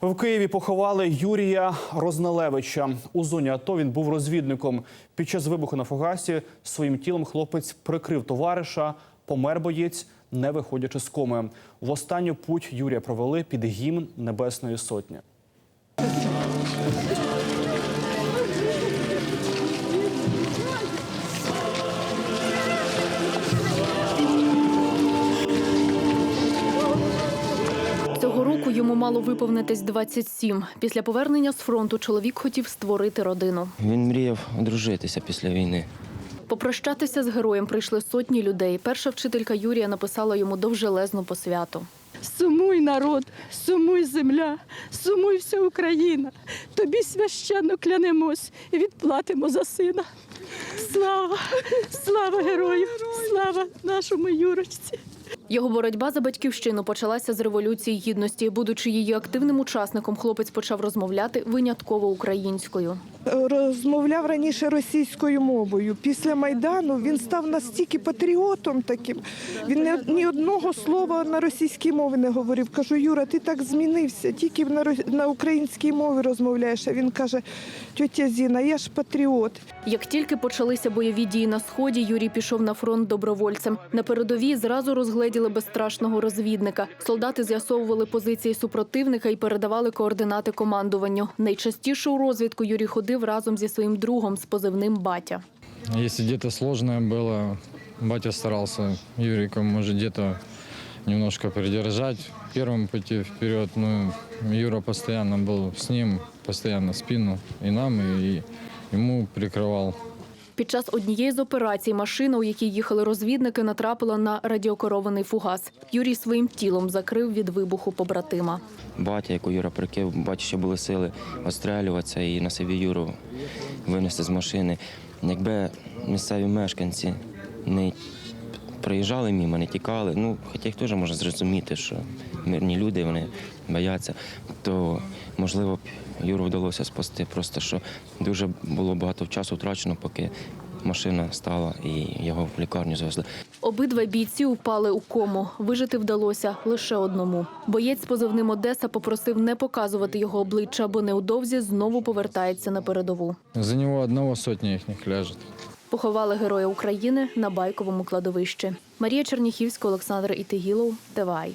В Києві поховали Юрія Розналевича. У зоні АТО він був розвідником. Під час вибуху на фугасі своїм тілом хлопець прикрив товариша. Помер боєць, не виходячи з коми. В останню путь Юрія провели під гімн Небесної Сотні. Цього року йому мало виповнитись 27. Після повернення з фронту чоловік хотів створити родину. Він мріяв одружитися після війни. Попрощатися з героєм прийшли сотні людей. Перша вчителька Юрія написала йому довжелезну посвяту. Сумуй народ, сумуй земля, сумуй вся Україна. Тобі священно клянемось і відплатимо за сина. Слава, слава герою, слава нашому Юрочці. Його боротьба за батьківщину почалася з революції гідності. Будучи її активним учасником, хлопець почав розмовляти винятково українською. розмовляв раніше російською мовою. Після Майдану він став настільки патріотом таким. Він ні одного слова на російській мові не говорив. Кажу, Юра, ти так змінився, тільки на, українській мові розмовляєш. А він каже, тьотя Зіна, я ж патріот. Як тільки почалися бойові дії на сході, Юрій пішов на фронт добровольцем. На передовій зразу розгледіли безстрашного розвідника. Солдати з'ясовували позиції супротивника і передавали координати командуванню. Найчастіше у розвідку Юрій ходив разом зі своїм другом з позивним батя. Если где-то сложное было, батя старался Юрика, может, где-то немножко придержать. Первым пойти вперед, ну, Юра постоянно был с ним, постоянно спину и нам, и ему прикрывал. Під час однієї з операцій машина, у якій їхали розвідники, натрапила на радіокерований фугас. Юрій своїм тілом закрив від вибуху побратима. Батя, яку Юра прикив, бачу, що були сили острелюватися і на собі Юру винести з машини. Якби місцеві мешканці не проїжджали мимо, не тікали, ну, хоча їх теж можна зрозуміти, що мирні люди, вони бояться, то можливо б Юру вдалося спасти. Просто що дуже було багато часу втрачено, поки машина стала і його в лікарню завезли. Обидва бійці упали у кому. Вижити вдалося лише одному. Боєць з позивним Одеса попросив не показувати його обличчя, бо невдовзі знову повертається на передову. За него одного сотня их ляжет. Поховали героя України на байковому кладовищі. Марія Черніхівська, Олександр Ітигілов, ТВАЙ.